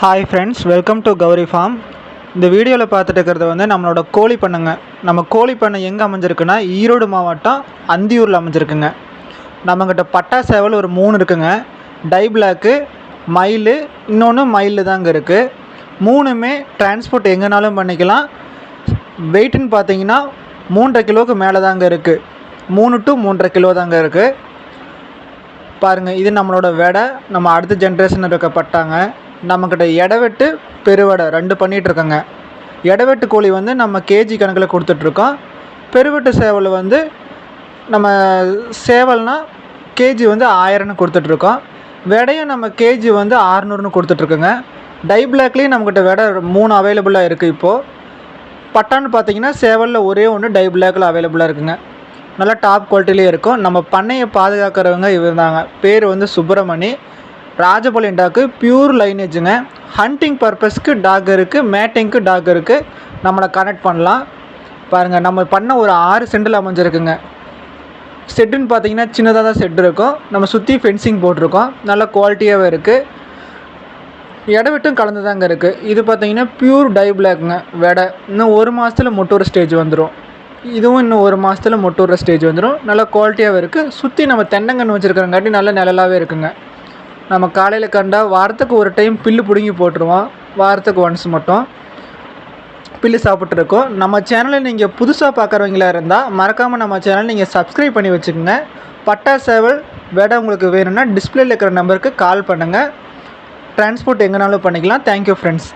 Hi friends welcome to Gowri farm இந்த வீடியோவில் பார்த்துட்டு இருக்கிறது வந்து நம்மளோட கோழி பண்ணைங்க. நம்ம கோழி பண்ணை எங்கே அமைஞ்சிருக்குன்னா ஈரோடு மாவட்டம் அந்தியூரில் அமைஞ்சிருக்குங்க. நம்மக்கிட்ட பட்டா சேவல் ஒரு மூணு இருக்குங்க. டை பிளாக்கு மயிலு இன்னொன்று மயில் தாங்க இருக்குது மூணுமே டிரான்ஸ்போர்ட் எங்கேனாலும் பண்ணிக்கலாம். வெயிட்டுன்னு பார்த்தீங்கன்னா மூன்றரை கிலோவுக்கு மேலே தாங்க இருக்குது மூணு டு மூன்றரை கிலோ தாங்க இருக்குது பாருங்கள் இது நம்மளோட வெடை. நம்ம அடுத்த ஜென்ரேஷன் இருக்கப்பட்டாங்க நம்மக்கிட்ட எடவெட்டு பெருவடை ரெண்டு பண்ணிகிட்டு இருக்கோங்க எடவெட்டு கோழி வந்து நம்ம கேஜி கணக்கில் கொடுத்துட்ருக்கோம். பெருவெட்டு சேவல் வந்து நம்ம சேவல்னால் கேஜி வந்து ஆயிரம்னு கொடுத்துட்ருக்கோம். வெடையும் நம்ம கேஜி வந்து ஆறுநூறுன்னு கொடுத்துட்ருக்கோங்க. டை பிளாக்லேயும் நம்மக்கிட்ட வெடை மூணு அவைலபிளாக இருக்குது இப்போது பட்டான்னு பார்த்தீங்கன்னா சேவலில் ஒரே ஒன்று டை பிளாக்கில் அவைலபிளாக இருக்குங்க. நல்லா டாப் குவாலிட்டிலே இருக்கும். நம்ம பண்ணையை பாதுகாக்கிறவங்க இவர் தாங்க பேர் வந்து சுப்பிரமணி. ராஜபாளையம் டாக்கு பியூர் லைனேஜுங்க ஹண்டிங் பர்பஸ்க்கு டாக் இருக்குது மேட்டிங்க்கு டாக் இருக்குது நம்மளை கனெக்ட் பண்ணலாம். பாருங்கள் நம்ம பண்ண ஒரு ஆறு சென்டில் அமைஞ்சிருக்குங்க. செட்டுன்னு பார்த்தீங்கன்னா சின்னதாக தான் செட் இருக்கும். நம்ம சுற்றி ஃபென்சிங் போட்டிருக்கோம். நல்ல குவாலிட்டியாகவே இருக்குது இடவிட்டும் கலந்து தாங்க இருக்குது இது பார்த்தீங்கன்னா பியூர் டை பிளாக்ங்க வெடை. இன்னும் ஒரு மாதத்தில் முட்டூர் ஸ்டேஜ் வந்துடும் இதுவும் இன்னும் ஒரு மாதத்தில் முட்டூர் ஸ்டேஜ் வந்துடும் நல்ல குவாலிட்டியாகவே இருக்குது சுற்றி நம்ம தென்னங்கன்று வச்சுருக்கிறங்காட்டி நல்ல நிழலாகவே இருக்குங்க. நம்ம காலையில் கண்டா வாரத்துக்கு ஒரு டைம் பில்லு பிடுங்கி போட்டுருவோம். வாரத்துக்கு ஒன்ஸ் மட்டும். பில்லு சாப்பிட்ருக்கோம் நம்ம சேனலை நீங்கள் புதுசாக பார்க்குறவங்களா இருந்தால் மறக்காமல் நம்ம சேனலை நீங்கள் சப்ஸ்கிரைப் பண்ணி வச்சுக்கோங்க. பட்டா சேவல் வேடம் உங்களுக்கு வேணும்னா டிஸ்பிளேல இருக்கிற நம்பருக்கு கால் பண்ணுங்கள் டிரான்ஸ்போர்ட் எங்கேனாலும் பண்ணிக்கலாம். Thank you friends